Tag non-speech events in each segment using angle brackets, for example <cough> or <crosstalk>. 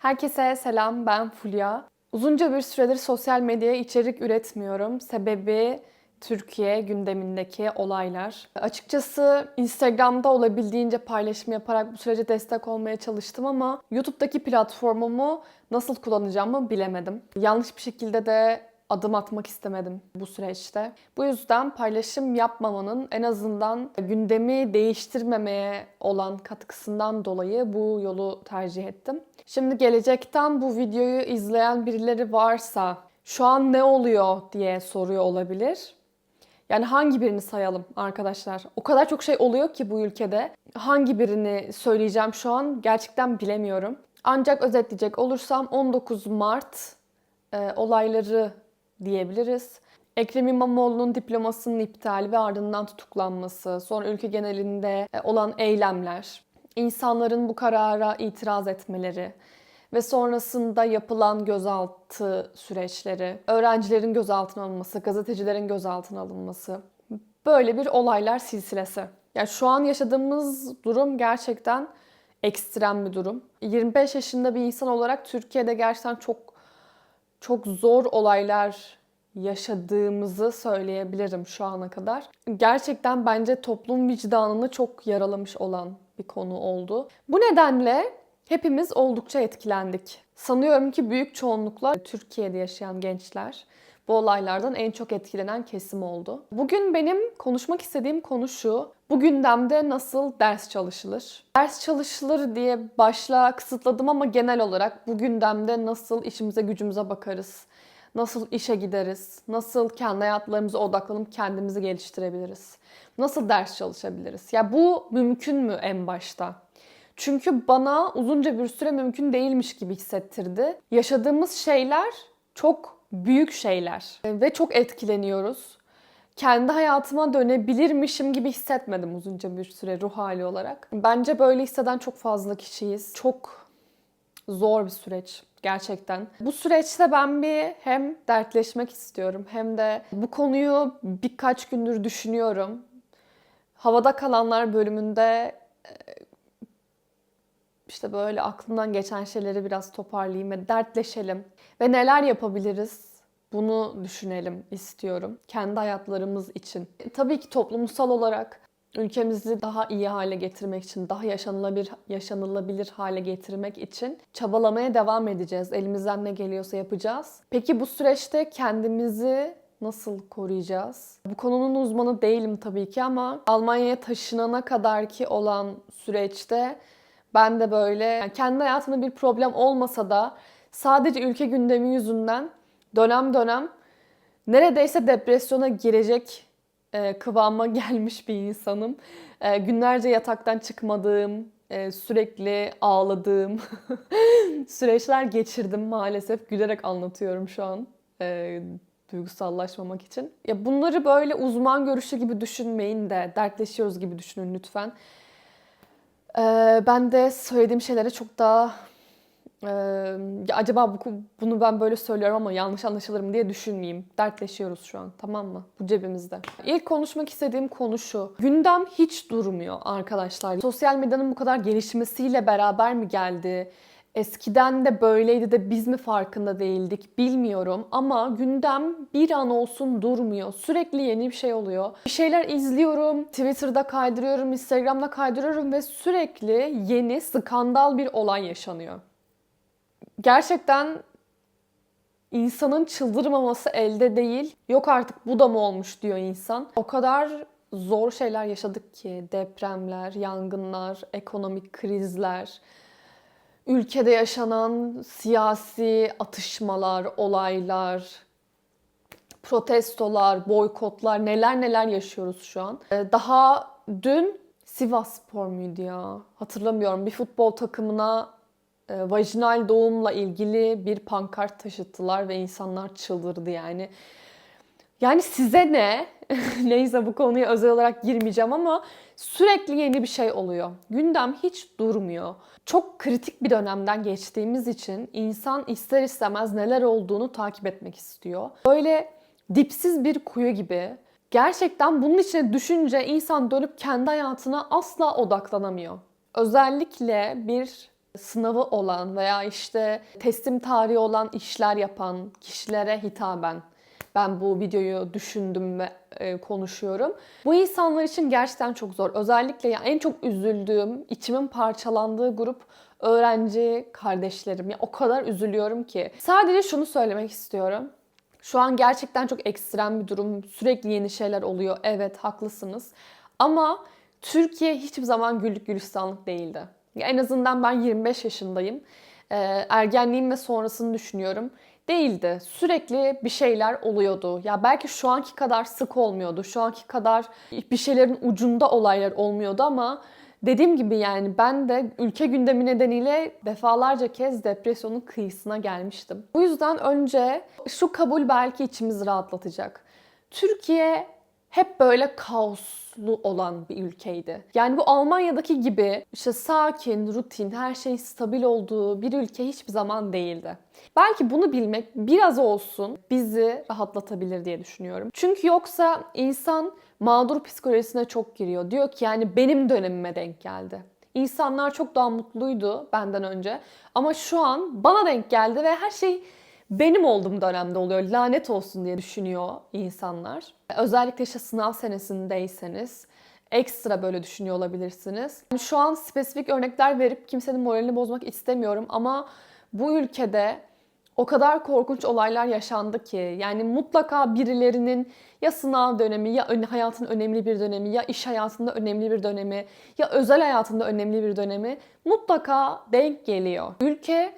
Herkese selam, ben Fulya. Uzunca bir süredir sosyal medyaya içerik üretmiyorum. Sebebi Türkiye gündemindeki olaylar. Açıkçası Instagram'da olabildiğince paylaşım yaparak bu sürece destek olmaya çalıştım ama YouTube'daki platformumu nasıl kullanacağımı bilemedim. Yanlış bir şekilde de adım atmak istemedim bu süreçte. Bu yüzden paylaşım yapmamanın en azından gündemi değiştirmemeye olan katkısından dolayı bu yolu tercih ettim. Şimdi gelecekten bu videoyu izleyen birileri varsa şu an ne oluyor diye soruyor olabilir. Yani hangi birini sayalım arkadaşlar? O kadar çok şey oluyor ki bu ülkede. Hangi birini söyleyeceğim şu an gerçekten bilemiyorum. Ancak özetleyecek olursam 19 Mart e, olayları diyebiliriz. Ekrem İmamoğlu'nun diplomasının iptali ve ardından tutuklanması, sonra ülke genelinde e, olan eylemler, insanların bu karara itiraz etmeleri ve sonrasında yapılan gözaltı süreçleri, öğrencilerin gözaltına alınması, gazetecilerin gözaltına alınması, böyle bir olaylar silsilesi. Yani şu an yaşadığımız durum gerçekten ekstrem bir durum. 25 yaşında bir insan olarak Türkiye'de gerçekten çok çok zor olaylar yaşadığımızı söyleyebilirim şu ana kadar. Gerçekten bence toplum vicdanını çok yaralamış olan bir konu oldu. Bu nedenle hepimiz oldukça etkilendik. Sanıyorum ki büyük çoğunlukla Türkiye'de yaşayan gençler bu olaylardan en çok etkilenen kesim oldu. Bugün benim konuşmak istediğim konu şu. Bu gündemde nasıl ders çalışılır? Ders çalışılır diye başlığa kısıtladım ama genel olarak bu gündemde nasıl işimize gücümüze bakarız? Nasıl işe gideriz? Nasıl kendi hayatlarımıza odaklanıp kendimizi geliştirebiliriz? Nasıl ders çalışabiliriz? Ya bu mümkün mü en başta? Çünkü bana uzunca bir süre mümkün değilmiş gibi hissettirdi. Yaşadığımız şeyler çok büyük şeyler ve çok etkileniyoruz. Kendi hayatıma dönebilirmişim gibi hissetmedim uzunca bir süre ruh hali olarak. Bence böyle hisseden çok fazla kişiyiz. Çok zor bir süreç gerçekten. Bu süreçte ben bir hem dertleşmek istiyorum hem de bu konuyu birkaç gündür düşünüyorum. Havada kalanlar bölümünde e, işte böyle aklımdan geçen şeyleri biraz toparlayayım ve dertleşelim. Ve neler yapabiliriz? Bunu düşünelim istiyorum. Kendi hayatlarımız için. E, tabii ki toplumsal olarak ülkemizi daha iyi hale getirmek için, daha yaşanılabilir, yaşanılabilir hale getirmek için çabalamaya devam edeceğiz. Elimizden ne geliyorsa yapacağız. Peki bu süreçte kendimizi nasıl koruyacağız? Bu konunun uzmanı değilim tabii ki ama Almanya'ya taşınana kadar ki olan süreçte ben de böyle yani kendi hayatımda bir problem olmasa da sadece ülke gündemi yüzünden dönem dönem neredeyse depresyona girecek e, kıvama <laughs> gelmiş bir insanım. E, günlerce yataktan çıkmadığım, e, sürekli ağladığım <laughs> süreçler geçirdim maalesef. Gülerek anlatıyorum şu an. E, duygusallaşmamak için. Ya bunları böyle uzman görüşü gibi düşünmeyin de dertleşiyoruz gibi düşünün lütfen. Ee, ben de söylediğim şeylere çok daha e, ya acaba bu, bunu ben böyle söylüyorum ama yanlış anlaşılır mı diye düşünmeyeyim. Dertleşiyoruz şu an tamam mı? Bu cebimizde. İlk konuşmak istediğim konu şu. Gündem hiç durmuyor arkadaşlar. Sosyal medyanın bu kadar gelişmesiyle beraber mi geldi? Eskiden de böyleydi de biz mi farkında değildik bilmiyorum ama gündem bir an olsun durmuyor. Sürekli yeni bir şey oluyor. Bir şeyler izliyorum, Twitter'da kaydırıyorum, Instagram'da kaydırıyorum ve sürekli yeni skandal bir olay yaşanıyor. Gerçekten insanın çıldırmaması elde değil. Yok artık bu da mı olmuş diyor insan. O kadar zor şeyler yaşadık ki depremler, yangınlar, ekonomik krizler, ülkede yaşanan siyasi atışmalar, olaylar, protestolar, boykotlar neler neler yaşıyoruz şu an. Ee, daha dün Sivas Spor muydu ya? Hatırlamıyorum. Bir futbol takımına e, vajinal doğumla ilgili bir pankart taşıttılar ve insanlar çıldırdı yani. Yani size ne? <laughs> Neyse bu konuya özel olarak girmeyeceğim ama sürekli yeni bir şey oluyor. Gündem hiç durmuyor. Çok kritik bir dönemden geçtiğimiz için insan ister istemez neler olduğunu takip etmek istiyor. Böyle dipsiz bir kuyu gibi. Gerçekten bunun içine düşünce insan dönüp kendi hayatına asla odaklanamıyor. Özellikle bir sınavı olan veya işte teslim tarihi olan işler yapan kişilere hitaben ben bu videoyu düşündüm ve e, konuşuyorum. Bu insanlar için gerçekten çok zor. Özellikle ya en çok üzüldüğüm, içimin parçalandığı grup öğrenci kardeşlerim. Ya o kadar üzülüyorum ki. Sadece şunu söylemek istiyorum. Şu an gerçekten çok ekstrem bir durum. Sürekli yeni şeyler oluyor. Evet haklısınız. Ama Türkiye hiçbir zaman güllük gülistanlık değildi. Ya en azından ben 25 yaşındayım. Ee, ergenliğim ve sonrasını düşünüyorum. Değildi. Sürekli bir şeyler oluyordu. Ya belki şu anki kadar sık olmuyordu. Şu anki kadar bir şeylerin ucunda olaylar olmuyordu ama dediğim gibi yani ben de ülke gündemi nedeniyle defalarca kez depresyonun kıyısına gelmiştim. Bu yüzden önce şu kabul belki içimizi rahatlatacak. Türkiye hep böyle kaoslu olan bir ülkeydi. Yani bu Almanya'daki gibi işte sakin, rutin, her şey stabil olduğu bir ülke hiçbir zaman değildi. Belki bunu bilmek biraz olsun bizi rahatlatabilir diye düşünüyorum. Çünkü yoksa insan mağdur psikolojisine çok giriyor. Diyor ki yani benim dönemime denk geldi. İnsanlar çok daha mutluydu benden önce ama şu an bana denk geldi ve her şey benim olduğum dönemde oluyor. Lanet olsun diye düşünüyor insanlar. Özellikle işte sınav senesindeyseniz ekstra böyle düşünüyor olabilirsiniz. Yani şu an spesifik örnekler verip kimsenin moralini bozmak istemiyorum ama bu ülkede o kadar korkunç olaylar yaşandı ki yani mutlaka birilerinin ya sınav dönemi ya hayatın önemli bir dönemi ya iş hayatında önemli bir dönemi ya özel hayatında önemli bir dönemi mutlaka denk geliyor. Ülke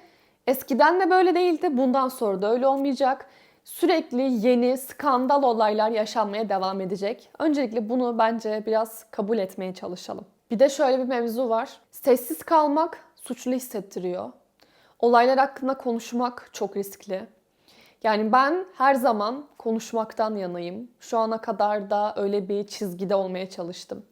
eskiden de böyle değildi, bundan sonra da öyle olmayacak. Sürekli yeni skandal olaylar yaşanmaya devam edecek. Öncelikle bunu bence biraz kabul etmeye çalışalım. Bir de şöyle bir mevzu var. Sessiz kalmak suçlu hissettiriyor. Olaylar hakkında konuşmak çok riskli. Yani ben her zaman konuşmaktan yanayım. Şu ana kadar da öyle bir çizgide olmaya çalıştım.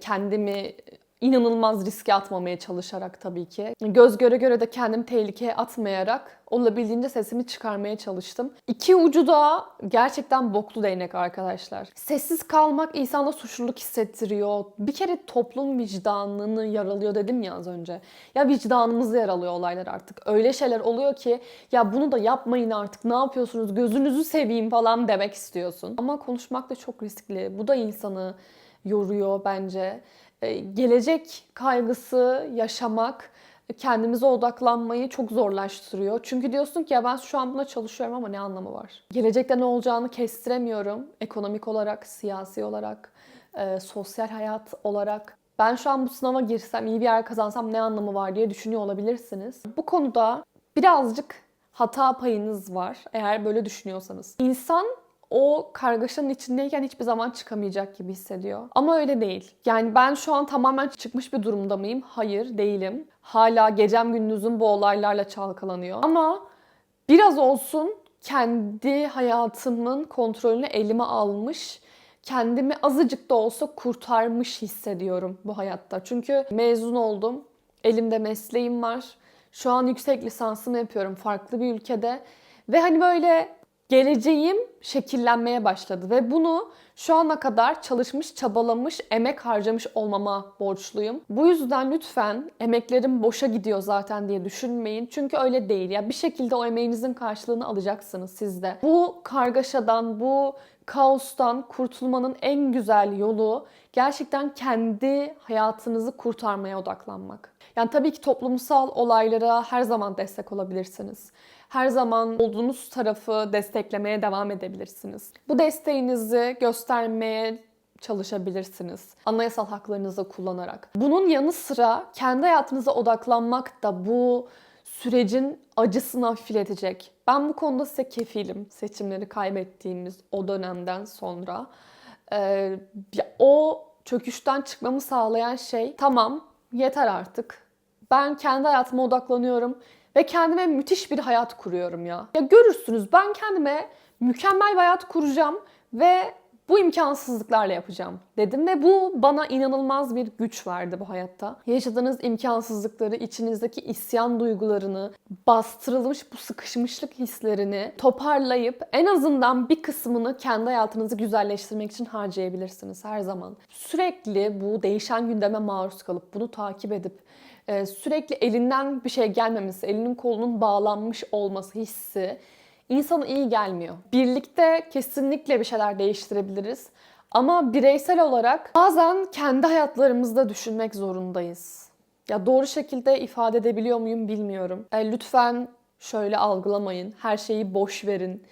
Kendimi inanılmaz riske atmamaya çalışarak tabii ki. Göz göre göre de kendimi tehlikeye atmayarak olabildiğince sesimi çıkarmaya çalıştım. İki ucu da gerçekten boklu değnek arkadaşlar. Sessiz kalmak insanda suçluluk hissettiriyor. Bir kere toplum vicdanını yaralıyor dedim ya az önce. Ya vicdanımızı yaralıyor olaylar artık. Öyle şeyler oluyor ki ya bunu da yapmayın artık ne yapıyorsunuz gözünüzü seveyim falan demek istiyorsun. Ama konuşmak da çok riskli. Bu da insanı yoruyor bence. E, gelecek kaygısı yaşamak kendimize odaklanmayı çok zorlaştırıyor. Çünkü diyorsun ki ya ben şu an buna çalışıyorum ama ne anlamı var? Gelecekte ne olacağını kestiremiyorum. Ekonomik olarak, siyasi olarak, e, sosyal hayat olarak. Ben şu an bu sınava girsem, iyi bir yer kazansam ne anlamı var diye düşünüyor olabilirsiniz. Bu konuda birazcık hata payınız var eğer böyle düşünüyorsanız. İnsan o kargaşanın içindeyken hiçbir zaman çıkamayacak gibi hissediyor. Ama öyle değil. Yani ben şu an tamamen çıkmış bir durumda mıyım? Hayır, değilim. Hala gecem gündüzüm bu olaylarla çalkalanıyor. Ama biraz olsun kendi hayatımın kontrolünü elime almış, kendimi azıcık da olsa kurtarmış hissediyorum bu hayatta. Çünkü mezun oldum, elimde mesleğim var. Şu an yüksek lisansımı yapıyorum farklı bir ülkede. Ve hani böyle geleceğim şekillenmeye başladı ve bunu şu ana kadar çalışmış, çabalamış, emek harcamış olmama borçluyum. Bu yüzden lütfen emeklerim boşa gidiyor zaten diye düşünmeyin. Çünkü öyle değil. Ya bir şekilde o emeğinizin karşılığını alacaksınız siz de. Bu kargaşadan, bu kaostan kurtulmanın en güzel yolu gerçekten kendi hayatınızı kurtarmaya odaklanmak. Yani tabii ki toplumsal olaylara her zaman destek olabilirsiniz her zaman olduğunuz tarafı desteklemeye devam edebilirsiniz. Bu desteğinizi göstermeye çalışabilirsiniz. Anayasal haklarınızı kullanarak. Bunun yanı sıra kendi hayatınıza odaklanmak da bu sürecin acısını hafifletecek. Ben bu konuda size kefilim. Seçimleri kaybettiğimiz o dönemden sonra. Ee, o çöküşten çıkmamı sağlayan şey tamam yeter artık. Ben kendi hayatıma odaklanıyorum ve kendime müthiş bir hayat kuruyorum ya. Ya görürsünüz ben kendime mükemmel bir hayat kuracağım ve bu imkansızlıklarla yapacağım dedim ve bu bana inanılmaz bir güç verdi bu hayatta. Yaşadığınız imkansızlıkları, içinizdeki isyan duygularını, bastırılmış bu sıkışmışlık hislerini toparlayıp en azından bir kısmını kendi hayatınızı güzelleştirmek için harcayabilirsiniz her zaman. Sürekli bu değişen gündeme maruz kalıp bunu takip edip e, sürekli elinden bir şey gelmemesi, elinin kolunun bağlanmış olması hissi insana iyi gelmiyor. Birlikte kesinlikle bir şeyler değiştirebiliriz. Ama bireysel olarak bazen kendi hayatlarımızda düşünmek zorundayız. Ya doğru şekilde ifade edebiliyor muyum bilmiyorum. E, lütfen şöyle algılamayın. Her şeyi boş verin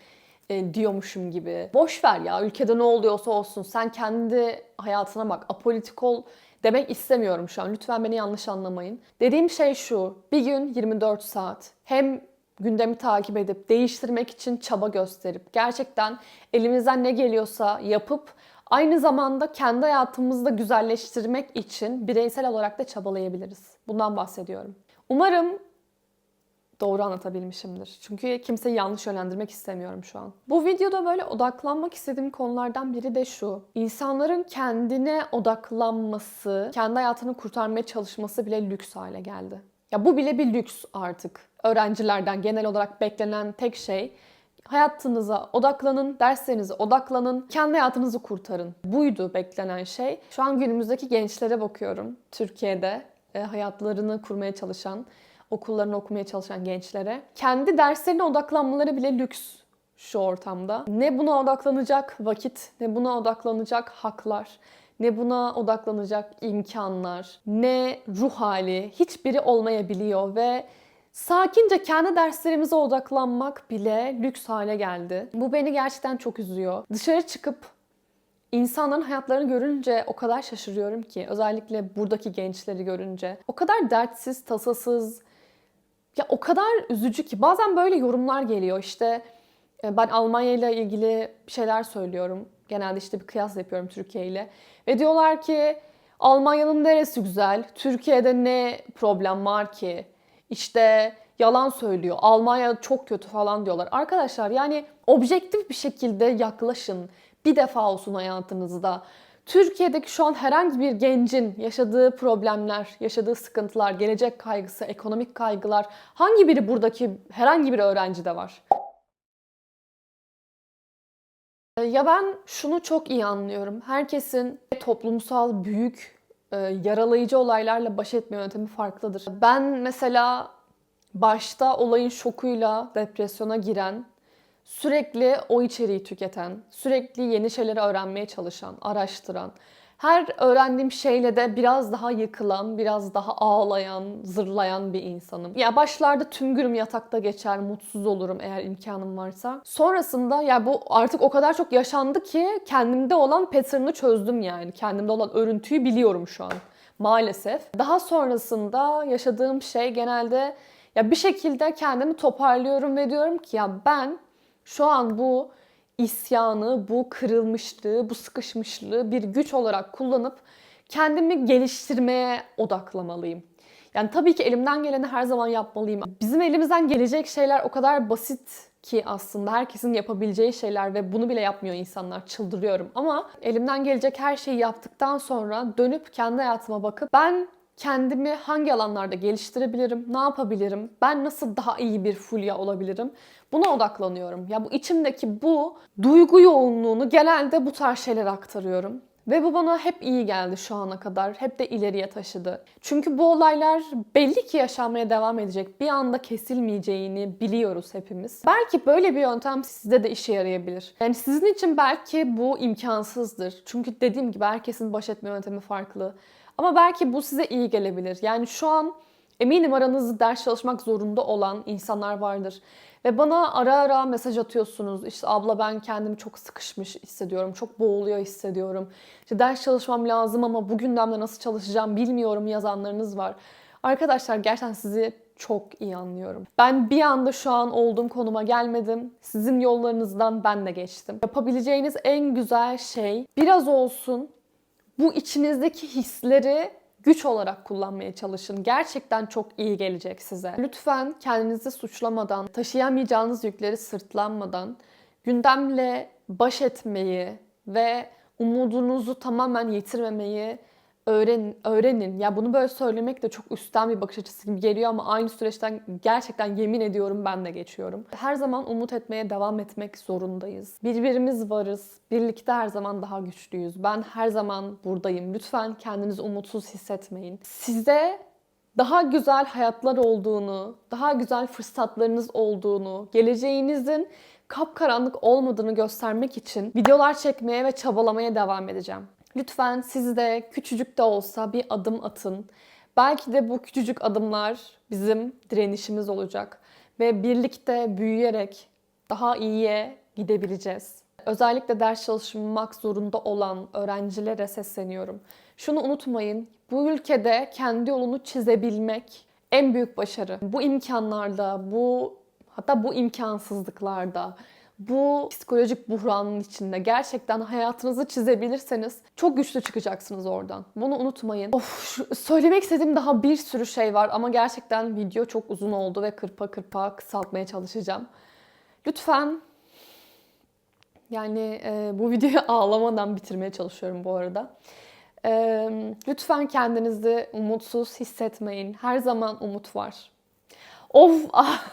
e, diyormuşum gibi. Boş ver ya ülkede ne oluyorsa olsun. Sen kendi hayatına bak. Apolitik ol demek istemiyorum şu an. Lütfen beni yanlış anlamayın. Dediğim şey şu. Bir gün 24 saat hem gündemi takip edip değiştirmek için çaba gösterip gerçekten elimizden ne geliyorsa yapıp aynı zamanda kendi hayatımızı da güzelleştirmek için bireysel olarak da çabalayabiliriz. Bundan bahsediyorum. Umarım doğru anlatabilmişimdir. Çünkü kimseyi yanlış yönlendirmek istemiyorum şu an. Bu videoda böyle odaklanmak istediğim konulardan biri de şu. İnsanların kendine odaklanması, kendi hayatını kurtarmaya çalışması bile lüks hale geldi. Ya bu bile bir lüks artık. Öğrencilerden genel olarak beklenen tek şey hayatınıza odaklanın, derslerinize odaklanın, kendi hayatınızı kurtarın. Buydu beklenen şey. Şu an günümüzdeki gençlere bakıyorum. Türkiye'de e, hayatlarını kurmaya çalışan, okullarını okumaya çalışan gençlere. Kendi derslerine odaklanmaları bile lüks şu ortamda. Ne buna odaklanacak vakit, ne buna odaklanacak haklar, ne buna odaklanacak imkanlar, ne ruh hali hiçbiri olmayabiliyor ve Sakince kendi derslerimize odaklanmak bile lüks hale geldi. Bu beni gerçekten çok üzüyor. Dışarı çıkıp insanların hayatlarını görünce o kadar şaşırıyorum ki. Özellikle buradaki gençleri görünce. O kadar dertsiz, tasasız. Ya o kadar üzücü ki. Bazen böyle yorumlar geliyor. İşte e, ben Almanya ile ilgili şeyler söylüyorum. Genelde işte bir kıyas yapıyorum Türkiye ile. Ve diyorlar ki Almanya'nın neresi güzel? Türkiye'de ne problem var ki? işte yalan söylüyor, Almanya çok kötü falan diyorlar. Arkadaşlar yani objektif bir şekilde yaklaşın. Bir defa olsun hayatınızda. Türkiye'deki şu an herhangi bir gencin yaşadığı problemler, yaşadığı sıkıntılar, gelecek kaygısı, ekonomik kaygılar hangi biri buradaki herhangi bir öğrencide var? Ya ben şunu çok iyi anlıyorum. Herkesin toplumsal büyük e, yaralayıcı olaylarla baş etme yöntemi farklıdır. Ben mesela başta olayın şokuyla depresyona giren, sürekli o içeriği tüketen, sürekli yeni şeyleri öğrenmeye çalışan, araştıran, her öğrendiğim şeyle de biraz daha yıkılan, biraz daha ağlayan, zırlayan bir insanım. Ya başlarda tüm günüm yatakta geçer, mutsuz olurum eğer imkanım varsa. Sonrasında ya bu artık o kadar çok yaşandı ki kendimde olan pattern'ı çözdüm yani. Kendimde olan örüntüyü biliyorum şu an maalesef. Daha sonrasında yaşadığım şey genelde ya bir şekilde kendimi toparlıyorum ve diyorum ki ya ben şu an bu isyanı, bu kırılmışlığı, bu sıkışmışlığı bir güç olarak kullanıp kendimi geliştirmeye odaklamalıyım. Yani tabii ki elimden geleni her zaman yapmalıyım. Bizim elimizden gelecek şeyler o kadar basit ki aslında herkesin yapabileceği şeyler ve bunu bile yapmıyor insanlar. Çıldırıyorum ama elimden gelecek her şeyi yaptıktan sonra dönüp kendi hayatıma bakıp ben kendimi hangi alanlarda geliştirebilirim, ne yapabilirim, ben nasıl daha iyi bir fulya olabilirim buna odaklanıyorum. Ya bu içimdeki bu duygu yoğunluğunu genelde bu tarz şeyler aktarıyorum. Ve bu bana hep iyi geldi şu ana kadar. Hep de ileriye taşıdı. Çünkü bu olaylar belli ki yaşanmaya devam edecek. Bir anda kesilmeyeceğini biliyoruz hepimiz. Belki böyle bir yöntem sizde de işe yarayabilir. Yani sizin için belki bu imkansızdır. Çünkü dediğim gibi herkesin baş etme yöntemi farklı. Ama belki bu size iyi gelebilir. Yani şu an eminim aranızda ders çalışmak zorunda olan insanlar vardır. Ve bana ara ara mesaj atıyorsunuz. İşte abla ben kendimi çok sıkışmış hissediyorum. Çok boğuluyor hissediyorum. İşte ders çalışmam lazım ama bu gündemde nasıl çalışacağım bilmiyorum yazanlarınız var. Arkadaşlar gerçekten sizi çok iyi anlıyorum. Ben bir anda şu an olduğum konuma gelmedim. Sizin yollarınızdan ben de geçtim. Yapabileceğiniz en güzel şey biraz olsun bu içinizdeki hisleri güç olarak kullanmaya çalışın. Gerçekten çok iyi gelecek size. Lütfen kendinizi suçlamadan, taşıyamayacağınız yükleri sırtlanmadan gündemle baş etmeyi ve umudunuzu tamamen yitirmemeyi öğren, öğrenin. Ya bunu böyle söylemek de çok üstten bir bakış açısı gibi geliyor ama aynı süreçten gerçekten yemin ediyorum ben de geçiyorum. Her zaman umut etmeye devam etmek zorundayız. Birbirimiz varız. Birlikte her zaman daha güçlüyüz. Ben her zaman buradayım. Lütfen kendinizi umutsuz hissetmeyin. Size daha güzel hayatlar olduğunu, daha güzel fırsatlarınız olduğunu, geleceğinizin kapkaranlık olmadığını göstermek için videolar çekmeye ve çabalamaya devam edeceğim. Lütfen siz de küçücük de olsa bir adım atın. Belki de bu küçücük adımlar bizim direnişimiz olacak ve birlikte büyüyerek daha iyiye gidebileceğiz. Özellikle ders çalışmak zorunda olan öğrencilere sesleniyorum. Şunu unutmayın, bu ülkede kendi yolunu çizebilmek en büyük başarı. Bu imkanlarda, bu hatta bu imkansızlıklarda, bu psikolojik buhranın içinde gerçekten hayatınızı çizebilirseniz çok güçlü çıkacaksınız oradan. Bunu unutmayın. Of, söylemek istediğim daha bir sürü şey var ama gerçekten video çok uzun oldu ve kırpa kırpa kısaltmaya çalışacağım. Lütfen yani e, bu videoyu <laughs> ağlamadan bitirmeye çalışıyorum bu arada. E, lütfen kendinizi umutsuz hissetmeyin. Her zaman umut var. Of ah,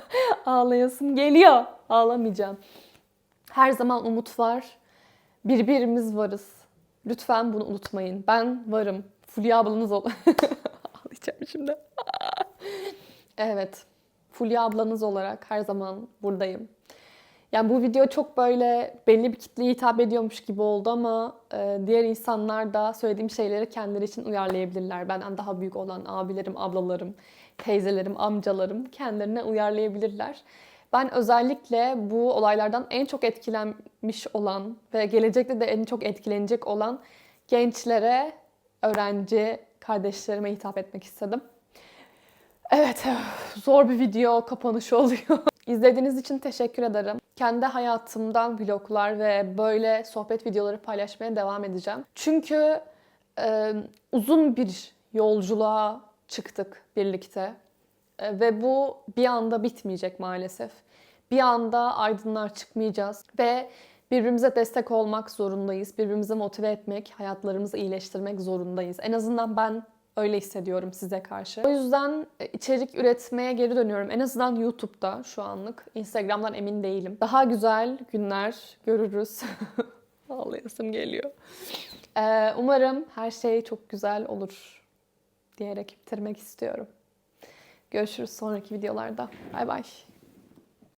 <laughs> ağlayasım geliyor. Ağlamayacağım. Her zaman umut var. Birbirimiz varız. Lütfen bunu unutmayın. Ben varım. Fulya ablanız ol. <laughs> Ağlayacağım şimdi. <laughs> evet. Fulya ablanız olarak her zaman buradayım. Yani bu video çok böyle belli bir kitleye hitap ediyormuş gibi oldu ama e, diğer insanlar da söylediğim şeyleri kendileri için uyarlayabilirler. Benden daha büyük olan abilerim, ablalarım, teyzelerim, amcalarım kendilerine uyarlayabilirler. Ben özellikle bu olaylardan en çok etkilenmiş olan ve gelecekte de en çok etkilenecek olan gençlere, öğrenci kardeşlerime hitap etmek istedim. Evet, <sighs> zor bir video kapanışı oluyor. İzlediğiniz için teşekkür ederim. Kendi hayatımdan vloglar ve böyle sohbet videoları paylaşmaya devam edeceğim. Çünkü e, uzun bir yolculuğa çıktık birlikte. E, ve bu bir anda bitmeyecek maalesef. Bir anda aydınlar çıkmayacağız ve birbirimize destek olmak zorundayız. Birbirimizi motive etmek, hayatlarımızı iyileştirmek zorundayız. En azından ben öyle hissediyorum size karşı. O yüzden e, içerik üretmeye geri dönüyorum. En azından YouTube'da şu anlık. Instagram'dan emin değilim. Daha güzel günler görürüz. <laughs> Ağlayasım geliyor. Ee, umarım her şey çok güzel olur diyerek bitirmek istiyorum. Görüşürüz sonraki videolarda. Bay bay.